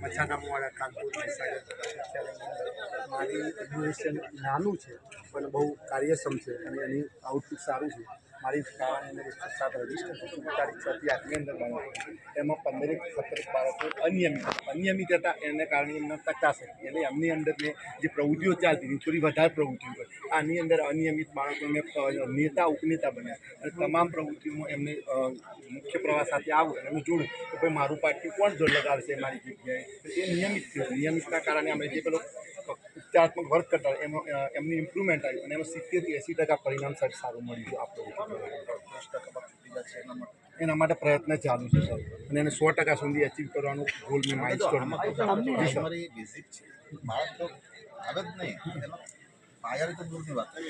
મચ્છાનામવાળા કાનપુર મારી એડ્યુકેશન નાનું છે. પણ બહુ કાર્યક્ષમ છે અને એની આઉટપુટ સારું છે. મારી શાળા એને એકસો સાત અંદર બનાવી એમાં પંદરેક સત્તરેક બાળકો અનિયમિત અનિયમિત હતા. એને કારણે એમના ટકાશ હતી. એટલે એમની અંદર મેં જે પ્રવૃત્તિઓ ચાલતી હતી, થોડી વધારે પ્રવૃત્તિઓ કરી આની અંદર અનિયમિત બાળકોને નેતા, ઉપનેતા બન્યા. અને તમામ પ્રવૃત્તિઓમાં એમને મુખ્ય પ્રવાહ સાથે આવું અને એમને જોડું કે ભાઈ મારું પાર્ટી કોણ જોડ લગાવશે મારી જગ્યાએ? એ નિયમિત થયું. નિયમિતના કારણે અમે જે પેલો ઉપચારાત્મક વર્ક કરતા એમનો એમની ઇમ્પ્રુવમેન્ટ આવી અને એમાં સિત્તેરથી એંસી ટકા પરિણામ સાહેબ સારું મળ્યું છે આપણું. એના માટે પ્રયત્ન ચાલુ છે સર. અને એને સો ટકા સુધી અચીવ કરવાનું ગોલ મેં માઇલસ્ટોન જી સર. બેઝિક છે. બાળક તો આવે જ નહીં. પાયાની તો દૂરની વાત. છે.